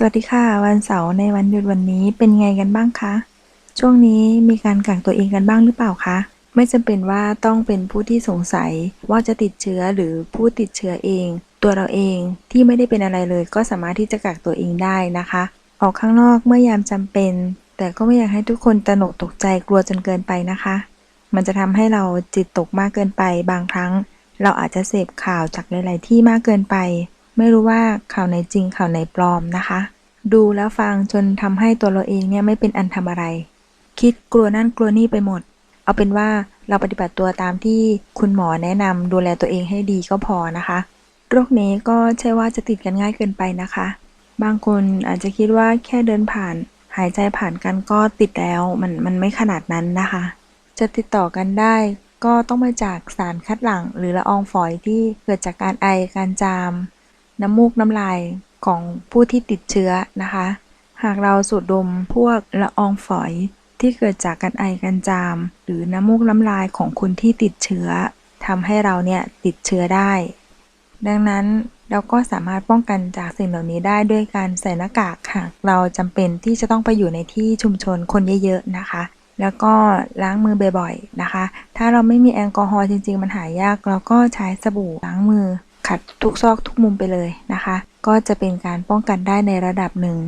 สวัสดีค่ะ วันเสาร์ในวันหยุดวันนี้เป็นไงกันบ้างคะ ช่วงนี้มีการกักตัวเองกันบ้างหรือเปล่าคะ ไม่จำเป็นว่าต้องเป็นผู้ที่สงสัยว่าจะติดเชื้อหรือผู้ติดเชื้อเอง ตัวเราเองที่ไม่ได้เป็นอะไรเลย ก็สามารถที่จะกักตัวเองได้นะคะ ออกข้างนอกเมื่อยามจำเป็น แต่ก็ไม่อยากให้ทุกคนตระหนกตกใจกลัวจนเกินไปนะคะ มันจะทำให้เราจิตตกมากเกินไปบางครั้ง เราอาจจะเสพข่าวจากหลาย ๆ ที่มากเกินไป ไม่รู้ว่าข่าวไหนจริงข่าวไหนปลอมนะคะ ดูแล้วฟังจนทำให้ตัวเราเองเนี่ยไม่เป็นอันทำอะไร คิดกลัวนั่นกลัวนี่ไปหมด เอาเป็นว่าเราปฏิบัติตัวตามที่คุณหมอแนะนำดูแลตัวเองให้ดีก็พอนะคะ โรคนี้ก็ใช่ว่าจะติดกันง่ายเกินไปนะคะ บางคนอาจจะคิดว่าแค่เดินผ่าน หายใจผ่านกันก็ติดแล้วมันมันไม่ขนาดนั้นนะคะ จะติดต่อกันได้ก็ต้องมาจากสารคัดหลั่งหรือละอองฝอยที่เกิดจากการไอการจาม น้ำมูกน้ำลายของผู้ที่ติดเชื้อนะคะ หากเราสูดดมพวกละอองฝอยที่เกิดจากการไอการจาม หรือน้ำมูกน้ำลายของคนที่ติดเชื้อทำให้เราเนี่ยติดเชื้อได้ ดังนั้นเราก็สามารถป้องกันจากสิ่งเหล่านี้ได้ด้วยการใส่หน้ากากหากเราจำเป็นที่จะต้องไปอยู่ในที่ชุมชนคนเยอะๆนะคะ แล้วก็ล้างมือบ่อยๆนะคะ ถ้าเราไม่มีแอลกอฮอล์จริงๆมันหายาก เราก็ใช้สบู่ล้างมือ ขัดทุกซอกทุกมุมไปเลยนะคะ ก็จะเป็นการป้องกันได้ในระดับหนึ่ง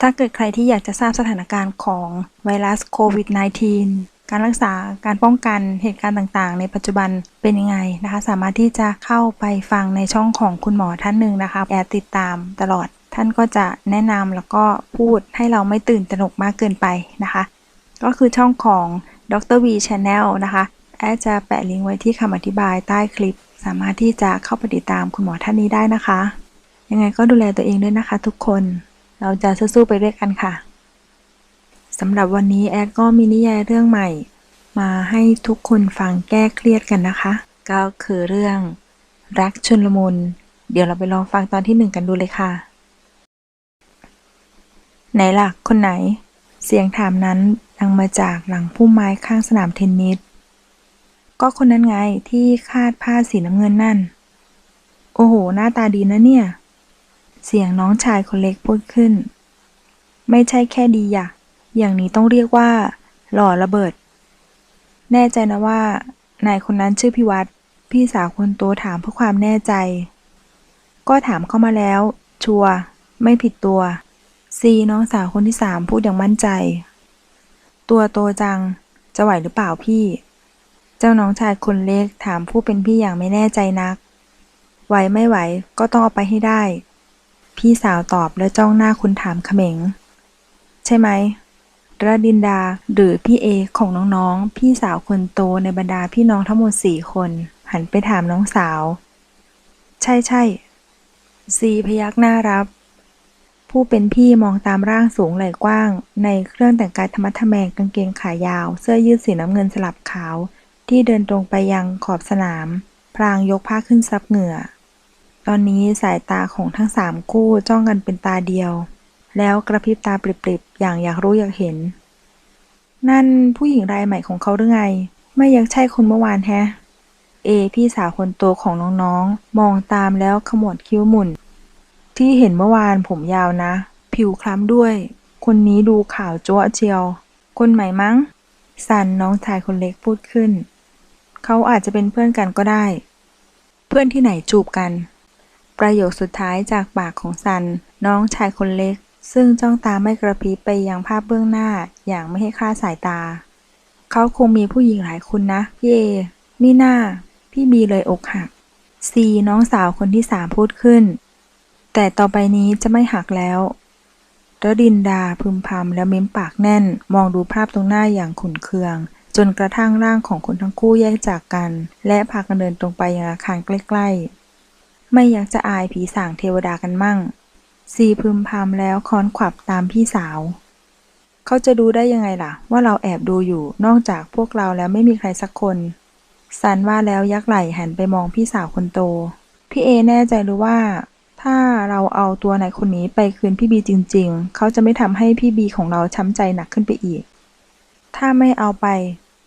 ถ้าเกิดใครที่อยากจะทราบสถานการณ์ของไวรัสโควิด -19 การรักษาการป้องกันเหตุการณ์ต่างๆ ในปัจจุบันเป็นยังไงนะคะ สามารถที่จะเข้าไปฟังในช่องของคุณหมอท่านหนึ่งนะคะแอดติดตามตลอดท่านก็จะแนะนำแล้วก็พูดให้เราไม่ตื่นตระหนกมากเกินไปนะคะ ก็คือช่องของดร V Channel นะคะ แอดจะแปะลิงก์ไว้ที่คำอธิบายใต้คลิป สามารถที่จะเข้าไปติดตามคุณหมอท่านนี้ได้นะคะ ยังไงก็ดูแลตัวเองด้วยนะคะ ทุกคน เราจะสู้ๆไปด้วยกันค่ะสำหรับวันนี้แอดก็มีนิยายเรื่องใหม่ มาให้ทุกคนฟังแก้เครียดกันนะคะ ก็คือเรื่องรักชนลมุนเดี๋ยวเราไปลองฟังตอนที่หนึ่งกันดูเลยค่ะ ไหนล่ะ คนไหน เสียงถามนั้นดังมาจากหลังพุ่มไม้ข้างสนามเทนนิส ก็คนนั้นไงที่คาดผ้าสีน้ำเงินนั่น โอ้โห หน้าตาดีนะเนี่ย เสียงน้องชายคนเล็กพูดขึ้น ไม่ใช่แค่ดีอะอย่างนี้ต้องเรียกว่า หล่อระเบิด แน่ใจนะว่านายคนนั้นชื่อพิวัตรพี่สาวคนโตถามเพื่อความแน่ใจ ก็ถามเข้ามาแล้ว ชัวร์ไม่ผิดตัวซีน้องสาวคนที่สามพูดอย่างมั่นใจ ตัวโตจังจะไหวหรือเปล่าพี่ เจ้าน้องชายคนเล็กถามผู้เป็นพี่อย่างไม่แน่ใจนัก ไหวไม่ไหวก็ต้องเอาไปให้ได้ พี่สาวตอบและจ้องหน้าคุณถามเขม็ง ใช่ไหมระดินดาหรือพี่เอของน้องๆ พี่สาวคนโตในบรรดาพี่น้องทั้งหมดสี่คน หันไปถามน้องสาว ใช่ใช่ซีพยักหน้ารับ ผู้เป็นพี่มองตามร่างสูงไหล่กว้าง ในเครื่องแต่งกายธรรมะทแมงกางเกงขายาว เสื้อยืดสีน้ำเงินสลับขาว ที่เดินตรงไปยังขอบสนามพรางยกผ้าขึ้นซับเหงื่อ ตอนนี้สายตาของทั้งสามคู่จ้องกันเป็นตาเดียว แล้วกระพริบตาปริบๆ อย่างอยากรู้อยากเห็น นั่นผู้หญิงรายใหม่ของเขาหรือไง ไม่ยังใช่คนเมื่อวานแฮะ เอพี่สาวคนโตของน้องๆ มองตามแล้วขมวดคิ้วหมุน ที่เห็นเมื่อวานผมยาวนะ ผิวคล้ำด้วย คนนี้ดูขาวจั๊วเชียว คนใหม่มั้ง สันน้องชายคนเล็กพูดขึ้น เขาอาจจะเป็นเพื่อนกันก็ได้ เพื่อนที่ไหนจูบกัน ประโยคสุดท้ายจากปากของซัน น้องชายคนเล็ก ซึ่งจ้องตาไม่กระพริบไปยังภาพเบื้องหน้าอย่างไม่ให้คลาดสายตา เขาคงมีผู้หญิงหลายคนนะ พี่เอมิน่า พี่บีเลยอกหักซีน้องสาวคนที่สามพูดขึ้น แต่ต่อไปนี้จะไม่หักแล้วระดินดาพึมพำแล้วเม้มปากแน่น มองดูภาพตรงหน้าอย่างขุนเคือง จนกระทั่งร่างของคนทั้งคู่แยกจากกัน และพากันเดินตรงไปยังอาคารใกล้ ๆ ไม่อยากจะอายผีสางเทวดากันมั่งซีพึมพำแล้วค้อนขวับตามพี่สาว เขาจะดูได้ยังไงล่ะ ว่าเราแอบดูอยู่นอกจากพวกเราแล้วไม่มีใครสักคนสันว่าแล้วยักไหล่หันไปมองพี่สาวคนโต พี่เอแน่ใจหรือว่า ถ้าเราเอาตัวนายคนนี้ไปคืนพี่บีจริง ๆ เขาจะไม่ทำให้พี่บีของเราช้ำใจหนักขึ้นไปอีก ถ้าไม่เอาไป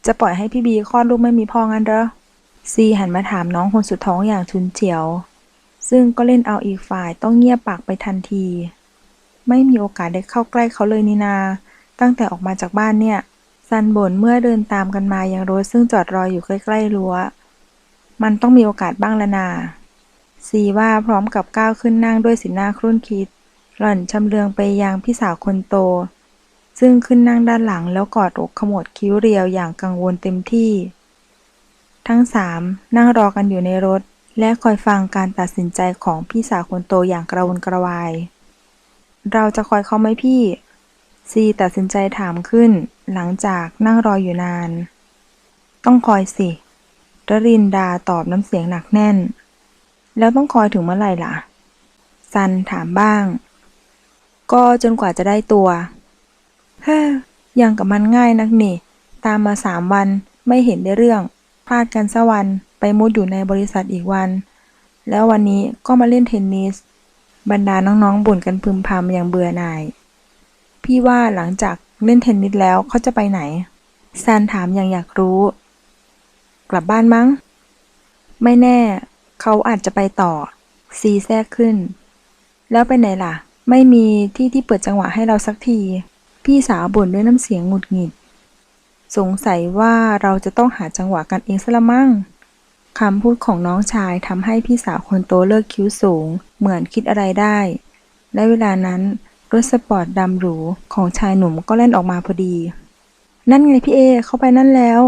จะปล่อยให้พี่บีคลอดลูกไม่มีพ่องั้นเหรอซีหันมาถามน้องคนสุดท้องอย่างชุนเฉียว ซึ่งก็เล่นเอาอีกฝ่ายต้องเงียบปากไปทันที ไม่มีโอกาสได้เข้าใกล้เขาเลยนี่นา ตั้งแต่ออกมาจากบ้านเนี่ย ซันบ่นเมื่อเดินตามกันมายังรถซึ่งจอดรออยู่ใกล้ๆรั้ว มันต้องมีโอกาสบ้างละนาซีว่าพร้อมกับก้าวขึ้นนั่งด้วยสีหน้าครุ่นคิด หล่อนชำเลืองไปยังพี่สาวคนโต ซึ่งขึ้นนั่งด้านหลังแล้วกอดอกขมวดคิ้วเรียวอย่างกังวลเต็มที่ ทั้งสามนั่งรอกันอยู่ในรถ และคอยฟังการตัดสินใจของพี่สาวคนโตอย่างกระวนกระวาย เราจะคอยเขาไหมพี่ ซีตัดสินใจถามขึ้น หลังจากนั่งรออยู่นาน ต้องคอยสิรรินดาตอบน้ำเสียงหนักแน่น แล้วต้องคอยถึงเมื่อไหร่ล่ะ ซันถามบ้าง ก็จนกว่าจะได้ตัว ฮ้ยยังกับมันง่ายนักนี่ ตามมาสามวันไม่เห็นได้เรื่อง พลาดกันสักวันไปมุดอยู่ในบริษัทอีกวัน แล้ววันนี้ก็มาเล่นเทนนิส บรรดาน้องๆบ่นกันพึมพำอย่างเบื่อหน่าย พี่ว่าหลังจากเล่นเทนนิสแล้วเขาจะไปไหนซันถามอย่างอยากรู้ กลับบ้านมั้ง ไม่แน่ เขาอาจจะไปต่อ ซีแทรกขึ้น แล้วไปไหนล่ะ ไม่มีที่ที่เปิดจังหวะให้เราสักที พี่สาวบ่นด้วยน้ำเสียงหงุดหงิด สงสัยว่าเราจะต้องหาจังหวะกันเองซะละมั่งคำพูดของน้องชายทำให้พี่สาวคนโตเลิกคิ้วสูง เหมือนคิดอะไรได้ และเวลานั้นรถสปอร์ตดำหรูของชายหนุ่มก็เล่นออกมาพอดี นั่นไงพี่เอเข้าไปนั่นแล้ว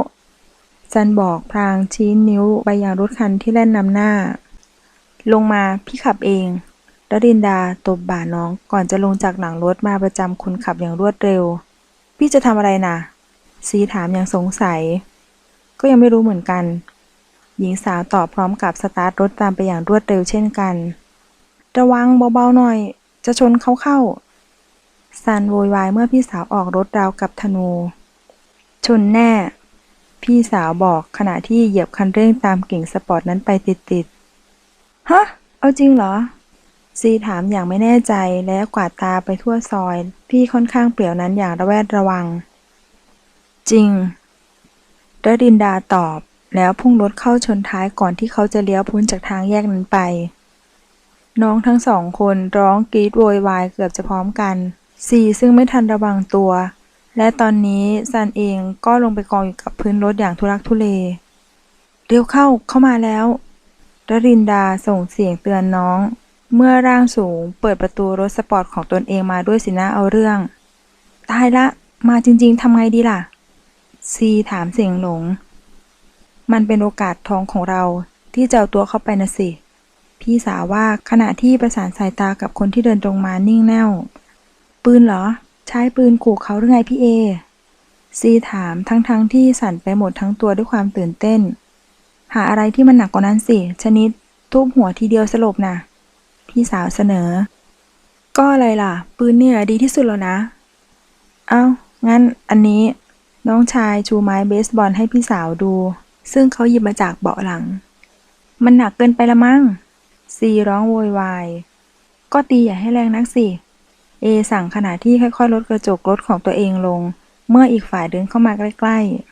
จันบอกพลางชี้นิ้วไปยังรถคันที่แล่นนำหน้า ลงมาพี่ขับเอง ดรินดาตบบ่าน้องก่อนจะลงจากหลังรถมาประจำคนขับอย่างรวดเร็ว พี่จะทำอะไรนะซีถามอย่างสงสัย ก็ยังไม่รู้เหมือนกัน หญิงสาวตอบพร้อมกับสตาร์ทรถตามไปอย่างรวดเร็วเช่นกัน ระวังเบาๆหน่อย จะชนเขาเข้าซันโวยวายเมื่อพี่สาวออกรถราวกับธนู ชนแน่ พี่สาวบอกขณะที่เหยียบคันเร่งตามกิ่งสปอร์ตนั้นไปติดๆฮะ เอาจริงเหรอ ซีถามอย่างไม่แน่ใจและกวาดตาไปทั่วซอยพี่ค่อนข้างเปลี่ยวนั้นอย่างระแวดระวัง จริงดรินดาตอบ แล้วพุ่งรถเข้าชนท้ายก่อนที่เขาจะเลี้ยวพ้นจากทางแยกนั้นไป น้องทั้งสองคนร้องกรีดโวยวายเกือบจะพร้อมกันซีซึ่งไม่ทันระวังตัว และตอนนี้ซันเองก็ลงไปกองอยู่กับพื้นรถอย่างทุรักทุเลเร็วเข้าเข้ามาแล้วดรินดาส่งเสียงเตือนน้อง เมื่อร่างสูงเปิดประตูรถสปอร์ตของตนเองมาด้วยสีหน้าเอาเรื่อง ตายละ มาจริง ๆทำไงดีล่ะ ซีถามเสียงหลง มันเป็นโอกาสทองของเราที่จะเอาตัวเข้าไปนะสิ พี่สาวว่าขณะที่ประสานสายตากับคนที่เดินตรงมานิ่งแน่ว ปืนเหรอ ใช้ปืนขู่เขาหรือไงพี่เอ ซีถามทั้งๆทที่สั่นไปหมดทั้งตัวด้วยความตื่นเต้น หาอะไรที่มันหนักกว่านั้นสิ ชนิดทุบหัวทีเดียวสลบนะ พี่สาวเสนอ ก็อะไรล่ะ ปืนเนี่ยดีที่สุดแล้วนะ เอ้า งั้นอันนี้น้องชายชูไม้เบสบอลให้พี่สาวดู ซึ่งเขาหยิบมาจากเบาะหลัง มันหนักเกินไปละมั้งซีร้องโวยวาย ก็ตีอย่าให้แรงนักสิ เอสั่งขณะที่ค่อยๆลดกระจกรถของตัวเองลง เมื่ออีกฝ่ายเดินเข้ามาใกล้ๆ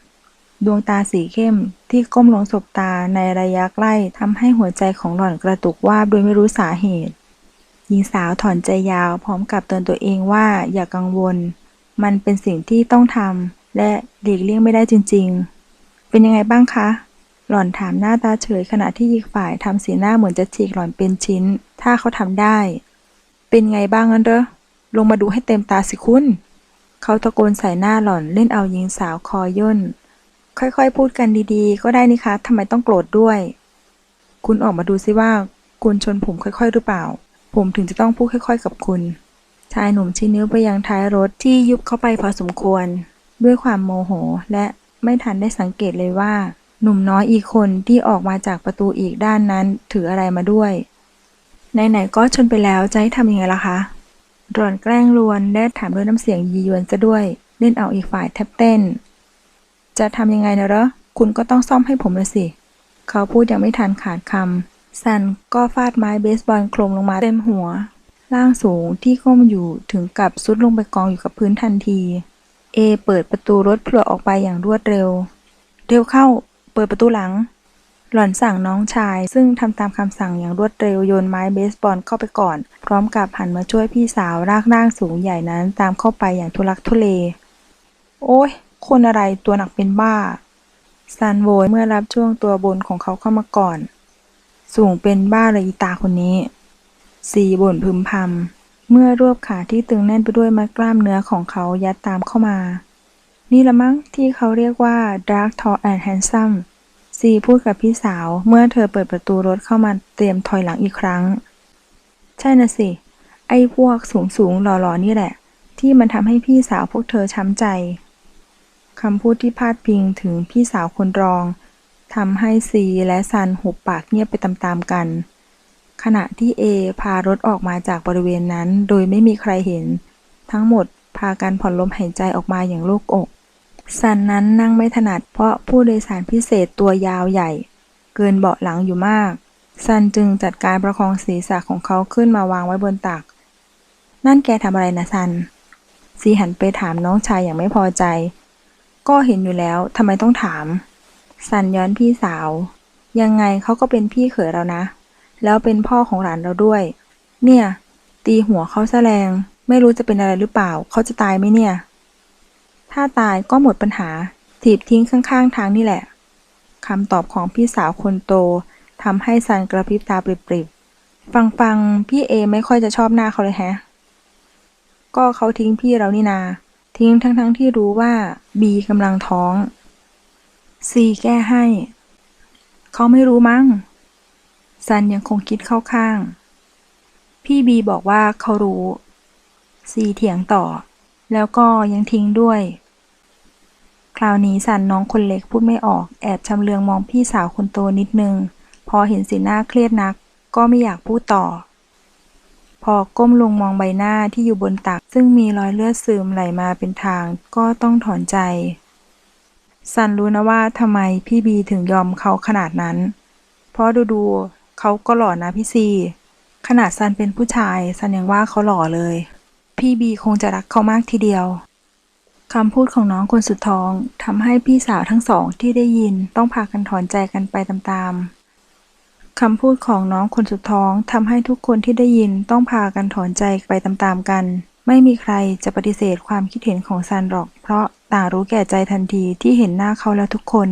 ดวงตาสีเข้มที่ก้มลงสบตาในระยะใกล้ทำให้หัวใจของหล่อนกระตุกวาบโดยไม่รู้สาเหตุ หญิงสาวถอนใจยาวพร้อมกับเตือนตัวเองว่าอย่ากังวล มันเป็นสิ่งที่ต้องทำและหลีกเลี่ยงไม่ได้จริง ๆ เป็นยังไงบ้างคะ หล่อนถามหน้าตาเฉยขณะที่อีกฝ่ายทำสีหน้าเหมือนจะฉีกหล่อนเป็นชิ้น ถ้าเขาทำได้ เป็นไงบ้างงั้นเด้อลงมาดูให้เต็มตาสิคุณ เขาตะโกนใส่หน้าหล่อนเล่นเอาหญิงสาวคอย่น ค่อยๆ พูดกันดีๆ ก็ได้นี่คะทำไมต้องโกรธด้วย คุณออกมาดูซิว่า คุณชนผมค่อยๆ หรือเปล่า ผมถึงจะต้องพูดค่อย ๆ กับคุณ ชายหนุ่มชี้นิ้วไปยังท้ายรถที่ยุบเข้าไปพอสมควร ด้วยความโมโหและไม่ทันได้สังเกตเลยว่า หนุ่มน้อยอีกคนที่ออกมาจากประตูอีกด้านนั้นถืออะไรมาด้วยไหนๆก็ชนไปแล้วจะให้ทำยังไงล่ะคะหล่อนแกล้งลวนและถามด้วยน้ำเสียงยียวนซะด้วย เล่นเอาอีกฝ่ายแทบเต้น จะทำยังไงนะเหรอ คุณก็ต้องซ่อมให้ผมลยสิ เขาพูดยังไม่ทันขาดคำซันก็ฟาดไม้เบสบอลโครมลงมาเต็มหัว ร่างสูงที่ก้มอยู่ถึงกับซุดลงไปกองอยู่กับพื้นทันที เอเปิดประตูรถเผื่อออกไปอย่างรวดเร็ว เร็วเข้า เปิดประตูหลัง หล่อนสั่งน้องชาย ซึ่งทำตามคำสั่งอย่างรวดเร็วโยนไม้เบสบอลเข้าไปก่อน พร้อมกับหันมาช่วยพี่สาวรากร่างสูงใหญ่นั้นตามเข้าไปอย่างทุลักทุเล โอ้ย คนอะไรตัวหนักเป็นบ้าซันโวยเมื่อรับช่วงตัวบนของเขาเข้ามาก่อน สูงเป็นบ้าเลยอีตาคนนี้ สีบ่นพึมพำ เมื่อรวบขาที่ตึงแน่นไปด้วยมัดกล้ามเนื้อของเขายัดตามเข้ามา นี่ละมั้งที่เขาเรียกว่า dark tall and handsome ซีพูดกับพี่สาวเมื่อเธอเปิดประตูรถเข้ามาเตรียมถอยหลังอีกครั้ง ใช่นะสิ ไอ้พวกสูงสูงหล่อๆนี่แหละ ที่มันทำให้พี่สาวพวกเธอช้ำใจ คำพูดที่พาดพิงถึงพี่สาวคนรองทำให้ซีและซันหุบปากเงียบไปตามๆกัน ขณะที่เอพารถออกมาจากบริเวณนั้น โดยไม่มีใครเห็น ทั้งหมดพากันผ่อนลมหายใจออกมาอย่างโล่งอก ซันนั้นนั่งไม่ถนัดเพราะผู้โดยสารพิเศษตัวยาวใหญ่ เกินเบาะหลังอยู่มาก ซันจึงจัดการประคองศีรษะของเขาขึ้นมาวางไว้บนตัก นั่นแกทำอะไรนะซันซีหันไปถามน้องชายอย่างไม่พอใจ ก็เห็นอยู่แล้วทำไมต้องถามซันย้อนพี่สาว ยังไงเขาก็เป็นพี่เขยเรานะ แล้วเป็นพ่อของหลานเราด้วย เนี่ย ตีหัวเขาซะแรงไม่รู้จะเป็นอะไรหรือเปล่า เขาจะตายไหมเนี่ย ถ้าตายก็หมดปัญหา ถีบทิ้งข้างๆ ทางนี่แหละคำตอบของพี่สาวคนโตทำให้ซันกระพริบตาปริบๆ ฟังๆ พี่เอไม่ค่อยจะชอบหน้าเขาเลยแฮะ ก็เขาทิ้งพี่เรานี่นา ทิ้งทั้งๆที่รู้ว่าบีกำลังท้องซีแก้ให้ เขาไม่รู้มั้ง ซันยังคงคิดเข้าข้าง พี่บีบอกว่าเขารู้ซีเถียงต่อ แล้วก็ยังทิ้งด้วย คราวนี้ซันน้องคนเล็กพูดไม่ออก แอบชำเลืองมองพี่สาวคนโตนิดนึง พอเห็นสีหน้าเครียดนัก ก็ไม่อยากพูดต่อ พอก้มลงมองใบหน้าที่อยู่บนตัก ซึ่งมีรอยเลือดซึมไหลมาเป็นทาง ก็ต้องถอนใจซันรู้นะว่าทำไมพี่บีถึงยอมเขาขนาดนั้น เพราะดูๆเขาก็หล่อนะพี่ซี ขนาดซันเป็นผู้ชายซันยังว่าเขาหล่อเลย พี่บีคงจะรักเขามากทีเดียวคำพูดของน้องคนสุดท้องทำให้พี่สาวทั้งสองที่ได้ยินต้องพากันถอนใจกันไปตามๆ คำพูดของน้องคนสุดท้องทำให้ทุกคนที่ได้ยินต้องพากันถอนใจไปตามๆกัน ไม่มีใครจะปฏิเสธความคิดเห็นของซันหรอก เพราะต่างรู้แก่ใจทันทีที่เห็นหน้าเขาแล้วทุกคน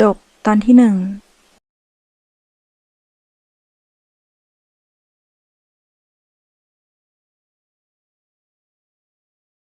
จบตอนที่หนึ่ง